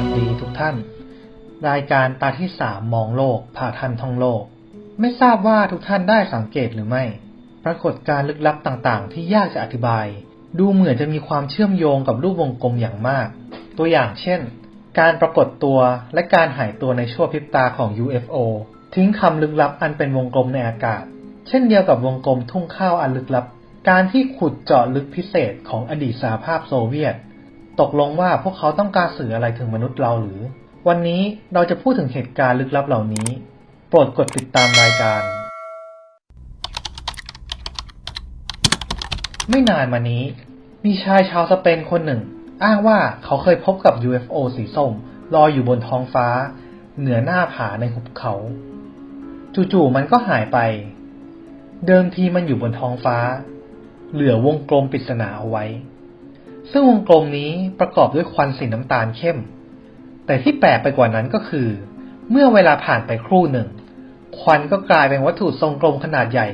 วัสดีทุกท่าน รายการตาที่สามมองโลกผ่าทันท่องโลก ไม่ทราบว่าทุกท่านได้สังเกตหรือไม่ ปรากฏการลึกลับต่างๆ ที่ยากจะอธิบาย ดูเหมือนจะมีความเชื่อมโยงกับรูปวงกลมอย่างมาก ตัวอย่างเช่น การปรากฏตัวและการหายตัวในชั่วพริบตาของ UFO ทิ้งคำลึกลับอันเป็นวงกลมในอากาศ เช่นเดียวกับวงกลมทุ่งข้าวอันลึกลับ การที่ขุดเจาะลึกพิเศษของอดีตสหภาพโซเวียต ตกลงว่าพวกเขาต้องการสื่ออะไรถึงมนุษย์เราหรือ วันนี้เราจะพูดถึงเหตุการณ์ลึกลับเหล่านี้ โปรดกดติดตามรายการ ไม่นานมานี้ มีชายชาวสเปนคนหนึ่ง อ้างว่าเขาเคยพบกับ UFO สีส้มลอยอยู่บนท้องฟ้า เหนือหน้าผาในหุบเขา จู่ๆมันก็หายไป เดิมทีมันอยู่บนท้องฟ้า เหลือวงกลมปริศนาเอาไว้ ซึ่งวงกลมนี้ประกอบด้วยควันสีน้ำตาลเข้ม แต่ที่แปลกไปกว่านั้นก็คือ เมื่อเวลาผ่านไปครู่หนึ่ง ควันก็กลายเป็นวัตถุทรงกลมขนาดใหญ่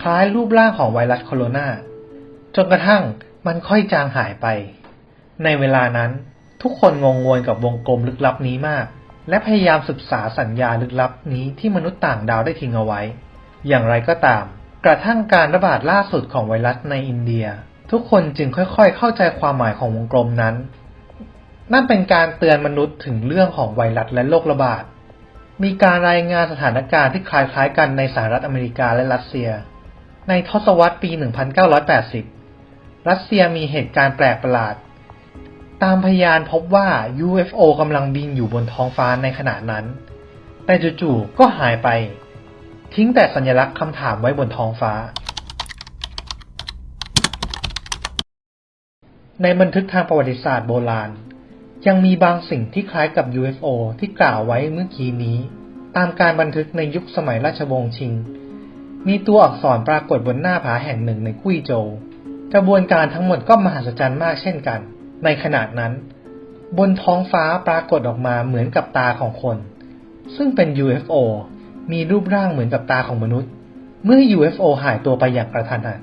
คล้ายรูปร่างของไวรัสโคโรนาจนกระทั่งมันค่อยจางหายไป ในเวลานั้นทุกคนงงงวยกับวงกลมลึกลับนี้มาก และพยายามศึกษาสัญญาลึกลับนี้ที่มนุษย์ต่างดาวได้ทิ้งเอาไว้ อย่างไรก็ตาม กระทั่งการระบาดล่าสุดของไวรัสในอินเดีย ทุกคนจึงค่อยๆ เข้าใจความหมายของวงกลมนั้น นั่นเป็นการเตือนมนุษย์ถึงเรื่องของไวรัสและโรคระบาด มีการรายงานสถานการณ์ที่คล้ายๆ กันในสหรัฐอเมริกาและรัสเซีย ในทศวรรษปี 1980 รัสเซียมีเหตุการณ์แปลกประหลาด ตามพยานพบว่า UFO กำลังบินอยู่บนท้องฟ้าในขณะนั้น แต่จู่ๆ ก็หายไป ทิ้งแต่สัญลักษณ์คำถามไว้บนท้องฟ้า ในบันทึกทางประวัติศาสตร์โบราณ ยังมีบางสิ่งที่คล้ายกับ UFO ที่กล่าวไว้เมื่อกี้นี้ ตามการบันทึกในยุคสมัยราชวงศ์ชิง มีตัวอักษรปรากฏบนหน้าผาแห่งหนึ่งในกุ้ยโจวกระบวนการทั้งหมดก็มหัศจรรย์มากเช่นกัน ในขณะนั้น บนท้องฟ้าปรากฏออกมาเหมือนกับตาของคน ซึ่งเป็น UFO มีรูปร่างเหมือนกับตาของมนุษย์ เมื่อ UFO หายตัวไปอย่างกระทันหัน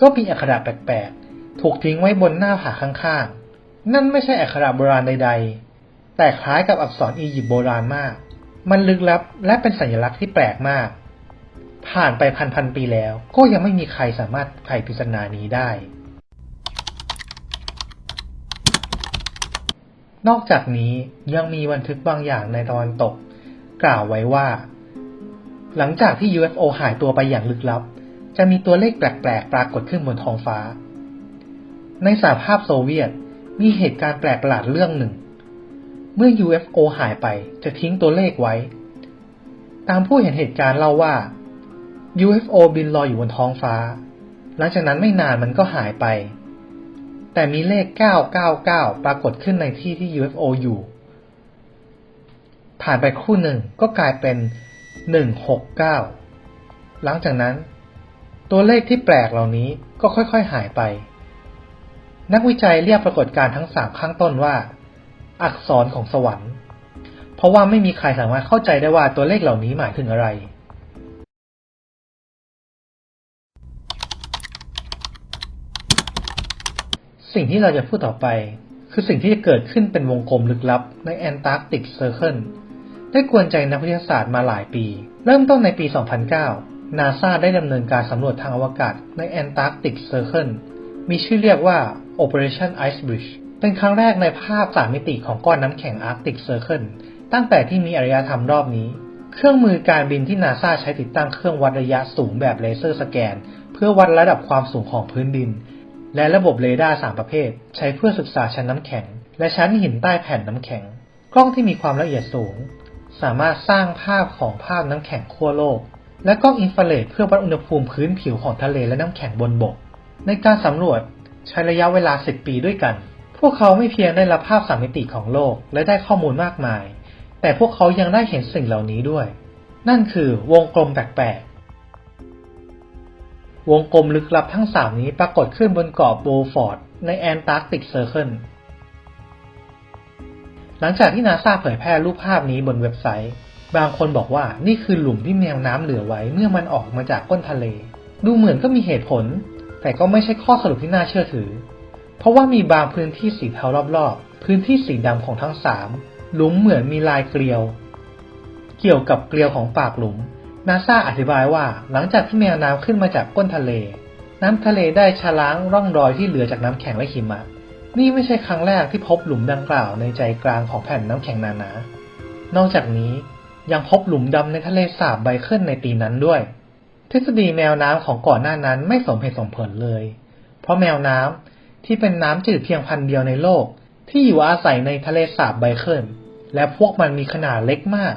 ก็มีอักขระแปลกๆ ถูกทิ้งไว้บนหน้าผาข้างๆ นั่นไม่ใช่อักขระโบราณใด ๆ แต่คล้ายกับอักษรอียิปต์โบราณมาก มันลึกลับและเป็นสัญลักษณ์ที่แปลกมาก ผ่านไปพันพันปีแล้วก็ยังไม่มีใครสามารถไขปริศนานี้ได้ นอกจากนี้ยังมีบันทึกบางอย่างในตะวันตก กล่าวไว้ว่า หลังจากที่ UFO หายตัวไปอย่างลึกลับ จะมีตัวเลขแปลกๆ ปรากฏขึ้นบนท้องฟ้า ในสหภาพโซเวียตมีเหตุการณ์แปลกประหลาดเรื่องหนึ่ง เมื่อ UFO หายไปจะทิ้งตัวเลขไว้ ตามผู้เห็นเหตุการณ์เล่าว่า UFO บินลอยอยู่บนท้องฟ้า หลังจากนั้นไม่นานมันก็หายไป แต่มีเลข 999 ปรากฏขึ้นในที่ที่ UFO อยู่ ผ่านไปคู่หนึ่งก็กลายเป็น 169 หลังจากนั้น ตัวเลขที่แปลกเหล่านี้ก็ค่อยๆหายไป นักวิจัยเรียกปรากฏการณ์ทั้งสามข้างต้นว่า อักษรของสวรรค์ เพราะว่าไม่มีใครสามารถเข้าใจได้ว่าตัวเลขเหล่านี้หมายถึงอะไร สิ่งที่เราจะพูดต่อไป คือสิ่งที่จะเกิดขึ้นเป็นวงกลมลึกลับในแอนตาร์กติกเซอร์เคิลได้กวนใจนักวิทยาศาสตร์มาหลายปี เริ่มต้นในปี 2009 นาซาได้ดำเนินการสำรวจทางอวกาศในแอนตาร์กติกเซอร์เคิล มีชื่อเรียกว่า Operation Ice Bridge เป็นครั้งแรกในภาพสามมิติของก้อนน้ำแข็งอาร์กติกเซอร์เคิลตั้งแต่ที่มีอารยธรรมรอบนี้ เครื่องมือการบินที่นาซาใช้ติดตั้งเครื่องวัดระยะสูงแบบเลเซอร์สแกน เพื่อวัดระดับความสูงของพื้นดิน และระบบเรดาร์สามประเภท ใช้เพื่อศึกษาชั้นน้ำแข็ง และชั้นหินใต้แผ่นน้ำแข็ง กล้องที่มีความละเอียดสูง สามารถสร้างภาพของภาพน้ำแข็งขั้วโลก และกล้องอินฟราเรดเพื่อวัดอุณหภูมิพื้นผิวของทะเลและน้ำแข็งบนบก ในการสำรวจใช้ระยะเวลา 10 ปีด้วยกัน พวกเขาไม่เพียงได้รับภาพสามมิติของโลกและได้ข้อมูลมากมาย แต่พวกเขายังได้เห็นสิ่งเหล่านี้ด้วย นั่นคือวงกลมแปลกๆ วงกลมลึกลับทั้งสามนี้ปรากฏขึ้นบนเกาะโบฟอร์ดในแอนตาร์กติกเซอร์เคิล หลังจากที่นาซาเผยแพร่รูปภาพนี้บนเว็บไซต์ บางคนบอกว่านี่คือหลุมที่แมวน้ำเหลือไว้เมื่อมันออกมาจากก้นทะเล ดูเหมือนก็มีเหตุผล แต่ก็ไม่ใช่ข้อสรุปที่น่าเชื่อถือ เพราะว่ามีบางพื้นที่สีเทารอบๆ พื้นที่สีดำของทั้งสามหลุมเหมือนมีลายเกลียว เกี่ยวกับเกลียวของปากหลุม นาซาอธิบายว่าหลังจากที่แมวน้ำขึ้นมาจากก้นทะเล น้ำทะเลได้ชะล้างร่องรอยที่เหลือจากน้ำแข็งและหิมะ นี่ไม่ใช่ครั้งแรกที่พบหลุมดังกล่าวในใจกลางของแผ่นน้ำแข็งหนา นอกจากนี้ยังพบหลุมดำในทะเลสาบไบเคิลในปีนั้นด้วย ทฤษฎีแมวน้ำของก่อนหน้านั้นไม่สมเหตุสมผลเลย เพราะแมวน้ำที่เป็นน้ำจืดเพียงพันเดียวในโลก ที่อยู่อาศัยในทะเลสาบไบเคิลและพวกมันมีขนาดเล็กมาก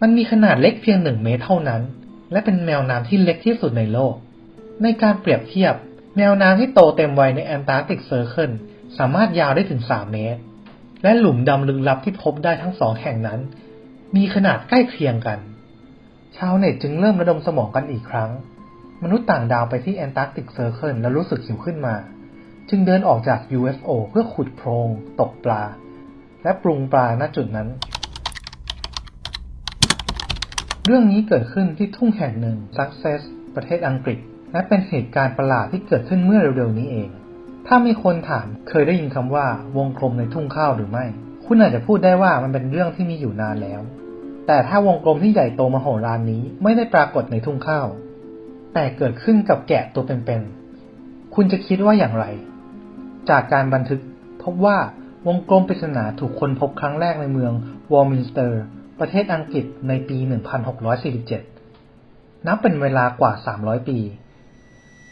มันมีขนาดเล็กเพียงหนึ่งเมตรเท่านั้น และเป็นแมวน้ำที่เล็กที่สุดในโลก ในการเปรียบเทียบ แมวน้ำที่โตเต็มวัยในแอนตาร์กติกเซอร์เคิลสามารถยาวได้ถึง 3 เมตร และหลุมดำลึกลับที่พบได้ทั้งสองแห่งนั้น มีขนาดใกล้เคียงกัน ชาวเน็ตจึงเริ่มระดมสมองกันอีกครั้ง มนุษย์ต่างดาวไปที่แอนตาร์กติกเซอร์เคิลแล้วรู้สึกหิวขึ้นมา จึงเดินออกจาก UFO เพื่อขุดโพรง ตกปลา และปรุงปลาณจุดนั้น เรื่องนี้เกิดขึ้นที่ทุ่งแห่งหนึ่ง Success ประเทศอังกฤษ และเป็นเหตุการณ์ประหลาดที่เกิดขึ้นเมื่อเร็วๆนี้เอง ถ้ามีคนถามเคยได้ยินคำว่าวงกลมในทุ่งข้าวหรือไม่ คุณอาจจะพูดได้ว่ามันเป็นเรื่องที่มีอยู่นานแล้ว แต่ถ้าวงกลมที่ใหญ่โตมโหฬารนี้ไม่ได้ปรากฏในทุ่งข้าว แต่เกิดขึ้นกับแกะตัวเป็นๆ คุณจะคิดว่าอย่างไร จากการบันทึกพบว่าวงกลมปริศนาถูกค้นพบครั้งแรกในเมืองวอร์มินสเตอร์ ประเทศอังกฤษในปี 1647 นับเป็นเวลากว่า 300 ปี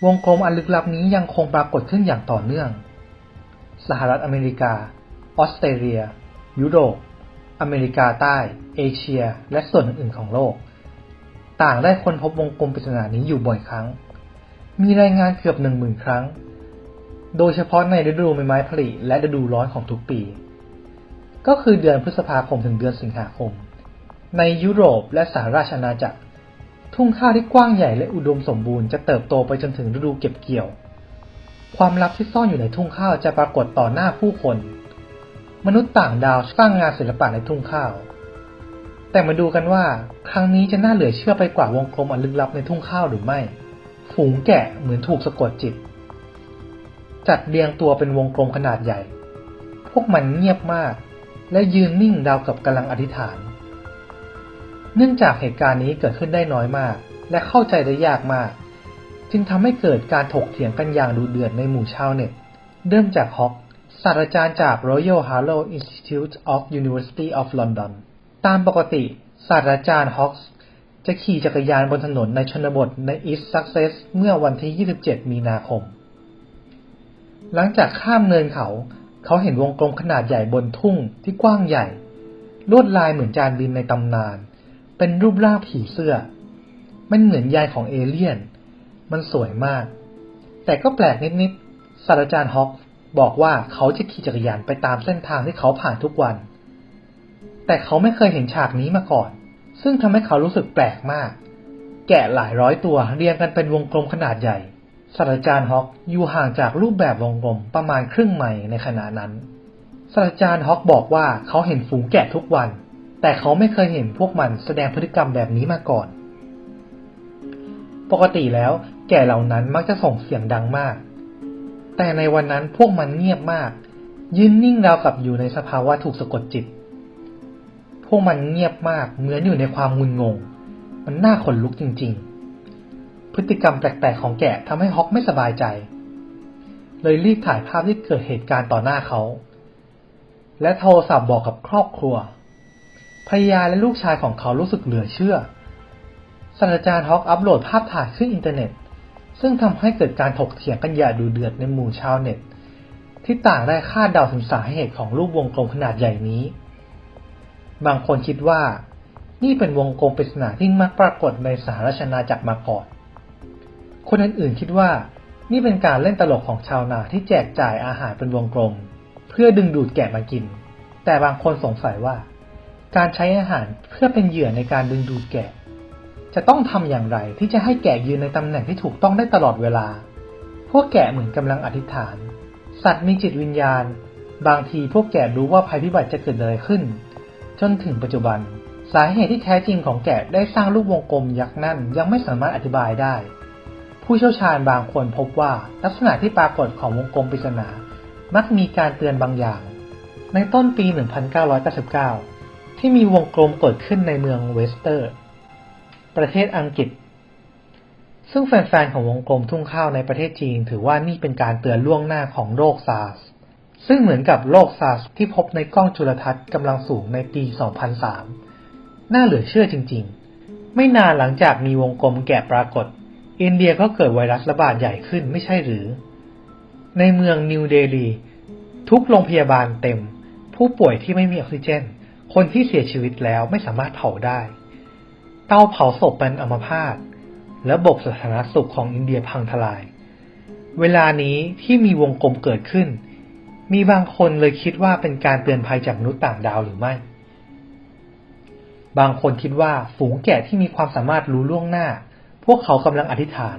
วงกลมอันลึกลับนี้ยังคงปรากฏขึ้นอย่างต่อเนื่อง สหรัฐอเมริกา ออสเตรเลีย ยุโรป อเมริกาใต้ เอเชีย และส่วนอื่น ๆ ของโลก ต่างได้ค้นพบวงกลมปริศนานี้อยู่บ่อยครั้ง มีรายงานเกือบหนึ่งหมื่นครั้ง โดยเฉพาะในฤดูใบไม้ผลิและฤดูร้อนของทุกปี ก็คือเดือนพฤษภาคมถึงเดือนสิงหาคม ในยุโรปและสหราชอาณาจักร ทุ่งข้าวที่กว้างใหญ่และอุดมสมบูรณ์จะเติบโตไปจนถึงฤดูเก็บเกี่ยว ความลับที่ซ่อนอยู่ในทุ่งข้าวจะปรากฏต่อหน้าผู้คน มนุษย์ต่างดาวสร้างงานศิลปะในทุ่งข้าว แต่มาดูกันว่า ครั้งนี้จะน่าเหลือเชื่อไปกว่าวงกลมอันลึกลับในทุ่งข้าวหรือไม่ ฝูงแกะเหมือนถูกสะกดจิต จัดเรียงตัวเป็นวงกลมขนาดใหญ่ พวกมันเงียบมาก และยืนนิ่งราวกับกำลังอธิษฐาน เนื่องจากเหตุการณ์นี้เกิดขึ้นได้น้อยมาก และเข้าใจได้ยากมาก จึงทำให้เกิดการถกเถียงกันอย่างดุเดือดในหมู่ชาวเน็ต เริ่มจากฮอก ศาสตราจารย์จาก Royal Harrow Institute of University of London ตามปกติศาสตราจารย์ฮอกจะขี่จักรยานบนถนนในชนบทใน East Sussex เมื่อวันที่ 27 มีนาคม หลังจากข้ามเนินเขา เขาเห็นวงกลมขนาดใหญ่บนทุ่งที่กว้างใหญ่ ลวดลายเหมือนจานบินในตำนาน เป็นรูปร่างผีเสื้อ มันเหมือนยายของเอเลี่ยน มันสวยมาก แต่ก็แปลกนิดๆศาสตราจารย์ฮอก บอกว่าเขาจะขี่จักรยานไปตามเส้นทางที่เขาผ่านทุกวัน แต่เขาไม่เคยเห็นฉากนี้มาก่อน ซึ่งทำให้เขารู้สึกแปลกมาก แกะหลายร้อยตัวเรียงกันเป็นวงกลมขนาดใหญ่ศาสตราจารย์ฮอกอยู่ห่างจากรูปแบบวงกลมประมาณครึ่งไมล์ในขณะนั้นศาสตราจารย์ฮอกบอกว่าเขาเห็นฝูงแกะทุกวัน แต่เขาไม่เคยเห็นพวกมันแสดงพฤติกรรมแบบนี้มาก่อน ปกติแล้วแกะเหล่านั้นมักจะส่งเสียงดังมาก แต่ในวันนั้นพวกมันเงียบมาก ยืนนิ่งราวกับอยู่ในสภาวะถูกสะกดจิต พวกมันเงียบมากเหมือนอยู่ในความมึนงง มันน่าขนลุกจริง ๆ พฤติกรรมแปลกๆของแกะทำให้ฮอกไม่สบายใจ เลยรีบถ่ายภาพที่เกิดเหตุการณ์ต่อหน้าเขา และโทรศัพท์บอกกับครอบครัวภรรยาและลูกชายของเขารู้สึกเหลือเชื่อศาสตราจารย์ฮอกอัปโหลดภาพถ่ายขึ้นอินเทอร์เน็ต ซึ่งทำให้เกิดการถกเถียงกันอย่างดูเดือดในหมู่ชาวเน็ต ที่ต่างได้คาดเดาถึงสาเหตุของรูปวงกลมขนาดใหญ่นี้ บางคนคิดว่า นี่เป็นวงกลมปริศนาที่มักปรากฏในสหราชอาณาจักรมาก่อน คนอื่นๆคิดว่า นี่เป็นการเล่นตลกของชาวนาที่แจกจ่ายอาหารเป็นวงกลม เพื่อดึงดูดแกะมากิน แต่บางคนสงสัยว่า การใช้อาหารเพื่อเป็นเหยื่อในการดึงดูดแกะ จะต้องทำอย่างไรที่จะให้แกะยืนในตำแหน่งที่ถูกต้องได้ตลอดเวลา พวกแกะเหมือนกำลังอธิษฐาน สัตว์มีจิตวิญญาณ บางทีพวกแกะรู้ว่าภัยพิบัติจะเกิดอะไรขึ้น จนถึงปัจจุบัน สาเหตุที่แท้จริงของแกะได้สร้างรูปวงกลมยักษ์นั่นยังไม่สามารถอธิบายได้ ผู้เชี่ยวชาญบางคนพบว่าลักษณะที่ปรากฏของวงกลมปริศนา มักมีการเตือนบางอย่าง ในต้นปี 1999 ที่มีวงกลมเกิดขึ้นในเมืองเวสเตอร์ ประเทศอังกฤษ ซึ่งแฟนๆของวงกลมทุ่งข้าวในประเทศจีน ถือว่านี่เป็นการเตือนล่วงหน้าของโรคซาร์สซึ่งเหมือนกับโรคซาร์สที่พบในกล้องจุลทรรศน์กำลังสูงในปี 2003 น่าเหลือเชื่อจริงๆ ไม่นานหลังจากมีวงกลมแกะปรากฏ อินเดียก็เกิดไวรัสระบาดใหญ่ขึ้นไม่ใช่หรือ ในเมืองนิวเดลี ทุกโรงพยาบาลเต็ม ผู้ป่วยที่ไม่มีออกซิเจน คนที่เสียชีวิตแล้วไม่สามารถเผาได้ เตาเผาศพเป็นอัมพาตและระบบสาธารณสุขของอินเดียพังทลาย เวลานี้ที่มีวงกลมเกิดขึ้น มีบางคนเลยคิดว่าเป็นการเตือนภัยจากมนุษย์ต่างดาวหรือไม่ บางคนคิดว่าฝูงแกะที่มีความสามารถรู้ล่วงหน้า พวกเขากำลังอธิษฐาน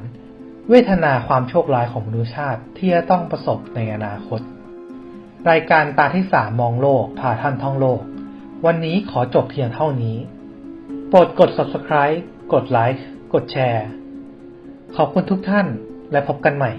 เวทนาความโชคร้ายของมนุษยชาติที่จะต้องประสบในอนาคต รายการตาที่สามมองโลกพาท่านท่องโลก วันนี้ขอจบเพียงเท่านี้ โปรดกด subscribe กดไลค์ กดแชร์ ขอบคุณทุกท่านและพบกันใหม่